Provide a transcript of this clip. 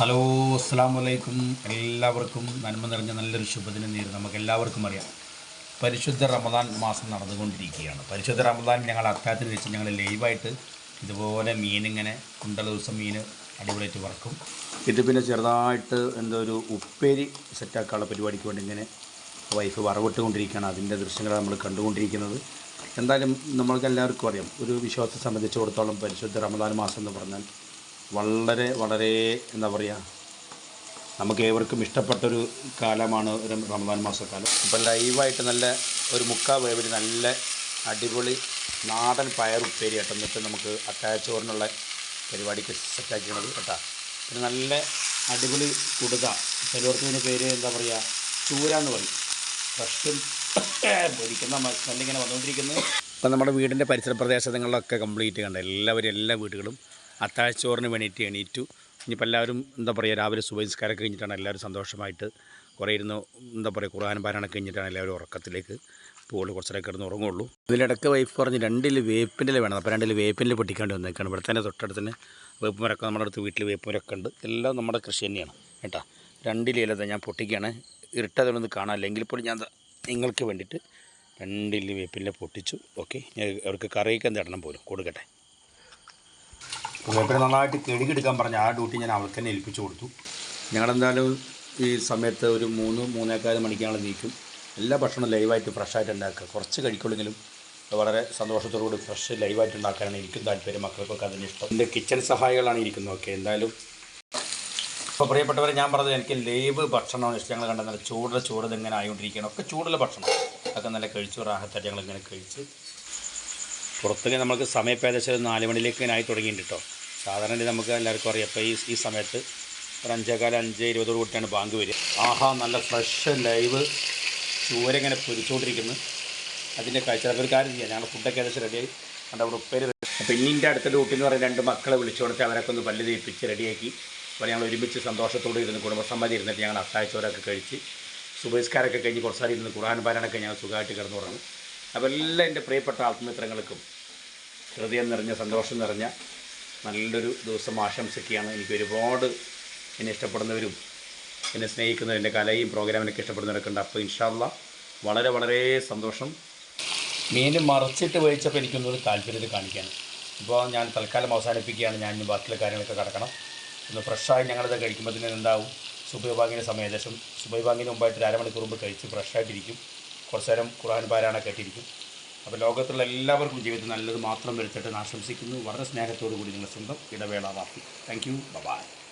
Hello അസ്സാം വലൈക്കും എല്ലാവർക്കും നന്മ നിറഞ്ഞ നല്ലൊരു ശുഭദിനം നേരി നമുക്ക് എല്ലാവർക്കും അറിയാം. പരിശുദ്ധ റമദാൻ മാസം നടന്നുകൊണ്ടിരിക്കുകയാണ്. പരിശുദ്ധ റമദാൻ ഞങ്ങൾ അത്താഴത്തിന് വെച്ച് ഞങ്ങൾ ലൈവായിട്ട് ഇതുപോലെ മീനിങ്ങനെ കുണ്ടല ദിവസം മീൻ അടിപൊളിയായിട്ട് വറക്കും. ഇത് പിന്നെ ചെറുതായിട്ട് എന്തോ ഒരു ഉപ്പേരി സെറ്റാക്കാനുള്ള പരിപാടിക്ക് വേണ്ടി ഇങ്ങനെ വൈഫ് വറവിട്ടുകൊണ്ടിരിക്കുകയാണ്. അതിന്റെ ദൃശ്യങ്ങളാണ് നമ്മൾ കണ്ടുകൊണ്ടിരിക്കുന്നത്. എന്തായാലും നമ്മൾക്ക് എല്ലാവർക്കും അറിയാം. ഒരു വിശ്വാസത്തെ സംബന്ധിച്ചിടത്തോളം പരിശുദ്ധ റമദാൻ മാസം എന്ന് പറഞ്ഞാൽ വളരെ വളരെ എന്താ പറയുക നമുക്ക് ഏവർക്കും ഇഷ്ടപ്പെട്ടൊരു കാലമാണ് റമദാൻ മാസക്കാലം. ഇപ്പം ലൈവായിട്ട് നല്ല ഒരു മുക്കാ വേവിൽ നല്ല അടിപൊളി നാടൻ പയർ ഉപ്പേരി കേട്ടോ എന്നിട്ട് നമുക്ക് അത്താഴച്ചോറിനുള്ള പരിപാടിക്ക് സെറ്റാക്കിയത് കേട്ടോ. പിന്നെ നല്ല അടിപൊളി കുടുക. ചിലവർക്ക് ഇതിന് പേര് എന്താ പറയുക ചൂര എന്ന് പറയും. ഫ്രഷും പൊരിക്കുന്ന സ്മെല്ലിങ്ങനെ വന്നുകൊണ്ടിരിക്കുന്നത് ഇപ്പം നമ്മുടെ വീടിന്റെ പരിസര പ്രദേശങ്ങളിലൊക്കെ കംപ്ലീറ്റ് കണ്ട? എല്ലാവരും എല്ലാ വീടുകളും അത്താഴച്ചോറിന് വേണ്ടിയിട്ട് എണീറ്റു. ഇനിയിപ്പോൾ എല്ലാവരും എന്താ പറയുക രാവിലെ സുബഹിസ്കാരമൊക്കെ കഴിഞ്ഞിട്ടാണ് എല്ലാവരും സന്തോഷമായിട്ട് കുറേ ഇരുന്ന് എന്താ പറയുക ഖുർആൻ പാരായണം കഴിഞ്ഞിട്ടാണ് എല്ലാവരും ഉറക്കത്തിലേക്ക് പോകുള്ളൂ കുറച്ചേരം കിടന്ന് ഉറങ്ങുള്ളൂ. ഇതിലിടയ്ക്ക് വൈഫ് പറഞ്ഞ് രണ്ടിൽ വേപ്പിന്റെ വേണം. അപ്പോൾ രണ്ടിൽ വേപ്പിന്റെ പൊട്ടിക്കാണ്ട് വന്നേക്കാണ്. ഇവിടെ തന്നെ തൊട്ടടുത്ത് തന്നെ വേപ്പ് മരമൊക്കെ നമ്മുടെ അടുത്ത് വീട്ടിൽ വേപ്പ് മരമൊക്കെ ഉണ്ട്. എല്ലാം നമ്മുടെ കൃഷി തന്നെയാണ് കേട്ടോ. രണ്ടില ഞാൻ പൊട്ടിക്കുകയാണ്. ഇരുട്ടതൊന്നും കാണാൻ അല്ലെങ്കിൽ പോലും ഞാൻ നിങ്ങൾക്ക് വേണ്ടിയിട്ട് രണ്ടിൽ വേപ്പിന്റെ പൊട്ടിച്ചു. ഓക്കെ ഞാൻ അവർക്ക് കറിയൊക്കെ എന്ത് ഇടണം പോലും. കൊടുക്കട്ടെ. വേപ്പില നന്നായിട്ട് കെടുക്കെടുക്കാൻ പറഞ്ഞ ആ ഡ്യൂട്ടി ഞാൻ അവൾക്ക് തന്നെ ഏൽപ്പിച്ചു കൊടുത്തു. ഞങ്ങളെന്തായാലും ഈ സമയത്ത് ഒരു മൂന്ന് മൂന്നേക്കാൽ മണിക്കാണ് നീക്കും. എല്ലാ ഭക്ഷണവും ലൈവായിട്ട് ഫ്രഷായിട്ട് ഉണ്ടാക്കുക. കുറച്ച് കഴിക്കുള്ളെങ്കിലും വളരെ സന്തോഷത്തോടുകൂടി ഫ്രഷ് ലൈവായിട്ട് ഉണ്ടാക്കാനാണ് എനിക്കും താല്പര്യം. മക്കൾക്കൊക്കെ അതിന് ഇഷ്ടം. എന്റെ കിച്ചൺ സഹായികളാണ് ഇരിക്കുന്നത്. ഓക്കെ എന്തായാലും. അപ്പോൾ പ്രിയപ്പെട്ടവരെ ഞാൻ പറഞ്ഞത് എനിക്ക് ലൈവ് ഭക്ഷണമാണ് ഇഷ്ടം. ഞങ്ങൾ കണ്ട നല്ല ചൂടുള്ള ചൂട് ഇങ്ങനെ ആയിക്കൊണ്ടിരിക്കുകയാണ്. ഒക്കെ ചൂടുള്ള ഭക്ഷണം. അതൊക്കെ നല്ല കഴിച്ചു റാഹത്തായിട്ട് ഞങ്ങളിങ്ങനെ കഴിച്ച്. പുറത്തേക്ക് നമുക്ക് സമയം ഏകദേശം നാല് മണിയിലേക്ക് ഇങ്ങനെ ആയി തുടങ്ങിയിട്ടുണ്ട് കേട്ടോ സാധാരണ നമുക്ക് എല്ലാവർക്കും അറിയാം. ഇപ്പോൾ ഈ ഈ സമയത്ത് ഒരു അഞ്ചേകാലം അഞ്ച് ഇരുപതോട് കൂട്ടിയാണ് ബാങ്ക് വരിക. ആഹാ നല്ല ഫ്രഷ് ലൈവ് ചൂരങ്ങനെ പൊരിച്ചുകൊണ്ടിരിക്കുന്നു അതിന്റെ കാഴ്ച. അപ്പോൾ ഒരു കാര്യം ചെയ്യാം. ഞങ്ങൾ ഫുഡൊക്കെ ഏകദേശം റെഡിയായി കണ്ട അവിടെ ഉപ്പേര് അപ്പോൾ ഇന്നിന്റെ അടുത്ത ഡ്യൂട്ടി എന്ന് പറയുന്നത് രണ്ട് മക്കളെ വിളിച്ചു കൊടുത്ത് അവരൊക്കെ ഒന്ന് പല്ല് തേപ്പിച്ച് റെഡിയാക്കി അപ്പോൾ ഞങ്ങൾ ഒരുമിച്ച് സന്തോഷത്തോടെ ഇരുന്ന് കുടുംബസമ്മതി ഇരുന്നിട്ട് ഞങ്ങൾ അത്താഴ്ചോരൊക്കെ കഴിച്ച് സുബഹിസ്കാരമൊക്കെ കഴിഞ്ഞ് കുറച്ച് സാറി ഇരുന്ന് ഖുർആൻ പാരാനൊക്കെ ഞങ്ങൾ സുഖമായിട്ട് കിടന്നുറങ്ങും. അപ്പോൾ എല്ലാം എന്റെ പ്രിയപ്പെട്ട ആത്മമിത്രങ്ങൾക്കും ഹൃദയം നിറഞ്ഞ സന്തോഷം നിറഞ്ഞ നല്ലൊരു ദിവസം ആശംസിക്കുകയാണ്. എനിക്ക് ഒരുപാട് എന്നെ ഇഷ്ടപ്പെടുന്നവരും എന്നെ സ്നേഹിക്കുന്നവരും എന്റെ കലയും പ്രോഗ്രാമിനൊക്കെ ഇഷ്ടപ്പെടുന്നവരൊക്കെ ഉണ്ട്. അപ്പോൾ ഇൻഷാല്ല വളരെ വളരെ സന്തോഷം. മീൻ മറിച്ചിട്ട് വേവിച്ചപ്പോൾ എനിക്കൊന്നൊരു താല്പര്യത്തിൽ കാണിക്കാണ് ഇപ്പോൾ ഞാൻ തൽക്കാലം അവസാനിപ്പിക്കുകയാണ്. ഞാൻ ഇനി ബാക്കിയുള്ള കാര്യങ്ങളൊക്കെ കടക്കണം. ഒന്ന് ഫ്രഷായി ഞങ്ങളിത് കഴിക്കുമ്പോൾ തന്നെ എന്താവും? സുബൈബാങ്കിന്റെ സമയം ഏകദേശം സുബൈബാങ്കിന് മുമ്പായിട്ട് ഒരു അരമണിക്കൂർ മുമ്പ് കഴിച്ച് ഫ്രഷായിട്ടിരിക്കും. കുറച്ച് നേരം ഖുർആൻ പാരായണമൊക്കെ ആയിട്ടിരിക്കും. അപ്പോൾ ലോകത്തുള്ള എല്ലാവർക്കും ജീവിതത്തിൽ നല്ലത് മാത്രം വരുത്തട്ടെ എന്ന് ആശംസിക്കുന്നു. വളരെ സ്നേഹത്തോടു കൂടി നിങ്ങളുടെ സ്വന്തം ഇടവേള വാർത്തി. Thank you bye-bye